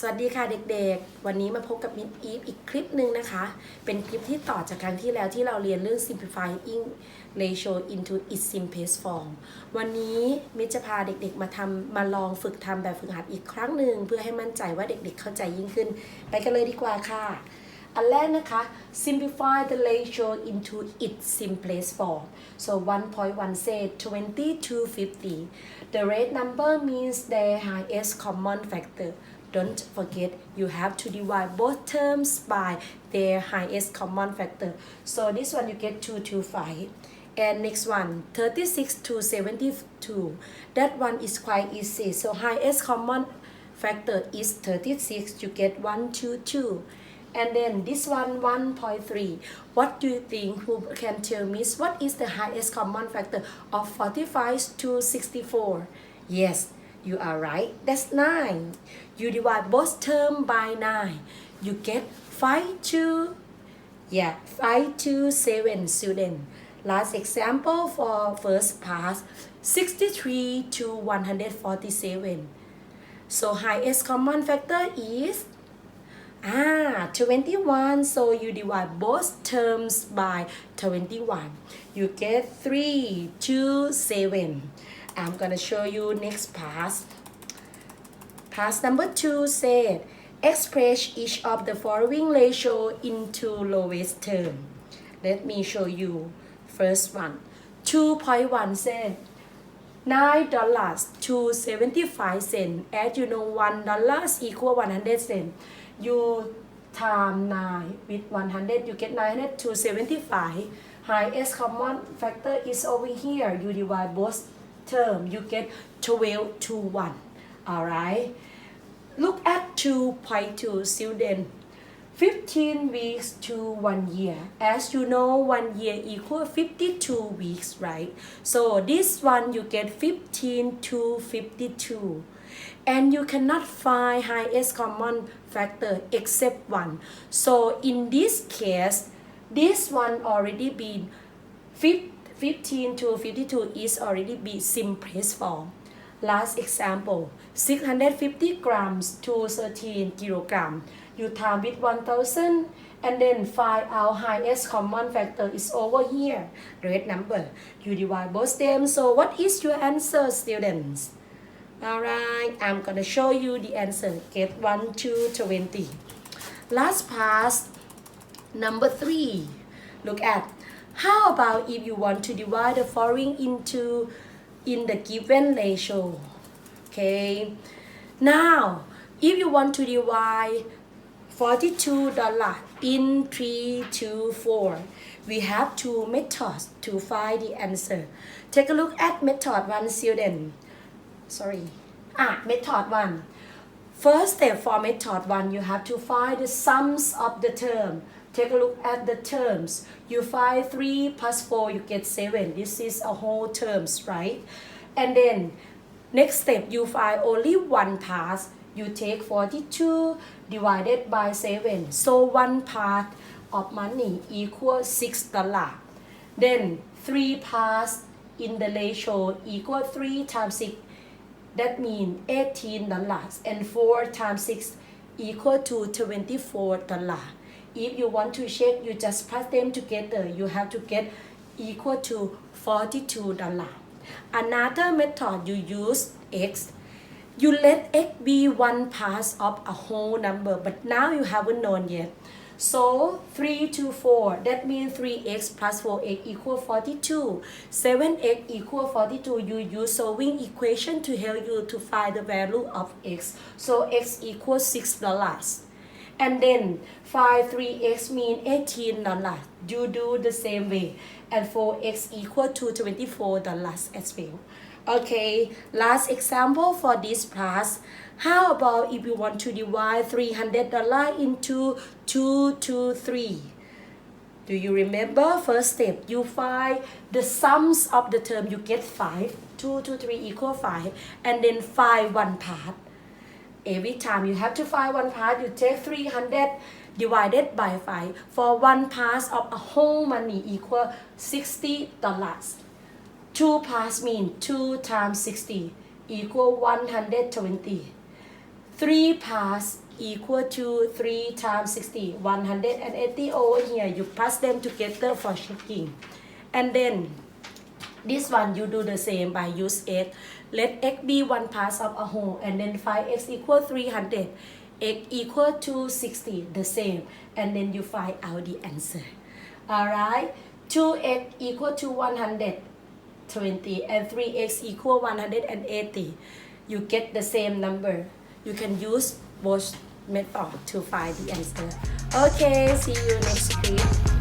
สวัสดีค่ะเด็กๆ วันนี้มาพบกับมินอีฟอีกคลิปหนึ่งนะคะ เป็นคลิปที่ต่อจากครั้งที่แล้วที่เราเรียนเรื่อง simplifying ratio into its simplest form วันนี้มินจะพาเด็กๆมาทำมาลองฝึกทำแบบฝึกหัดอีกครั้งหนึ่งเพื่อให้มั่นใจว่าเด็กๆเข้าใจยิ่งขึ้น ไปกันเลยดีกว่าค่ะ อันแรกนะคะ simplify the ratio into its simplest form so 1.1 said 20 to 50 the red number means their highest common factor don't forget you have to divide both terms by their highest common factor. So this one you get 2 to 5 and next one 36 to 72 that one is quite easy. So highest common factor is 36 you get 1 to 2 and then this one 1.3 what do you think? Who can tell me? What is the highest common factor of 45 to 64 yes you are right that's 9 you divide both term by 9 you get 5 to yeah 5 to 7 student last example for first pass 63 to 147 so highest common factor is Ah, 21. So you divide both terms by 21. You get 3, 2, 7. I'm gonna show you next pass. Pass number 2 said, express each of the following ratio into lowest term. Let me show you. First one, 2.1 said, 9 dollars to 75 cents. As you know, 1 dollars equal 100 cents. You time 9 with 100, you get 900 to 75. Highest common factor is over here. You divide both term, you get 12 to 1. Alright. Look at 2.2 student. 15 weeks to 1 year. As you know, 1 year equal 52 weeks, right? So this one you get 15 to 52. And you cannot find highest common factor except one. So in this case, this one already been 15 to 52 is already be simplest form. Last example, 650 grams to 13 kilogram. You time with 1000 and then find out highest common factor is over here, red number. You divide both them. So what is your answer, students? Alright, I'm gonna show you the answer. Get 1 to 20. Last pass, number 3. Look at how about if you want to divide the following into in the given ratio. Okay. Now, if you want to divide 42 dollar in 3 to 4, we have two methods to find the answer. Take a look at method 1 student. Sorry. Ah, method 1. First step for method 1, you have to find the sums of the term. Take a look at the terms. You find 3 plus 4, you get 7. This is a whole terms, right? And then next step, you find only one part. You take 42 divided by 7. So one part of money equals 6 dollar. Then 3 parts in the ratio equal 3 times 6 that means 18 dollars and 4 times 6 equal to 24 dollar if you want to check you just plus them together you have to get equal to 42 dollar another method you use x you let x be one part of a whole number but now you haven't known yet so 3 to 4, that means 3x plus 4x equal 42. 7x equal 42. You use solving equation to help you to find the value of x. So x equals 6 dollars. And then 5 3x mean 18 dollars. You do the same way. And 4x equal to 24 dollars as well. Okay, last example for this class. How about if you want to divide 300 dollar into 2 to 3? Do you remember first step? You find the sums of the term. You get 5. 2 to 3 equal 5. And then find one part. Every time you have to find one part, you take 300 divided by 5. For one part of a whole money equal 60 dollars. Two parts mean 2 times 60 equal 120. 3 pass equal to 3 times 60 180 over here you pass them together for checking and then this one you do the same by use x let x be one pass of a whole and then find x equal 300 x equal to 60 the same. And then you find out the answer. Alright? 2x equal to 120 and 3x equal 180 you get the same number. You can use both method to find the answer. Okay see you next week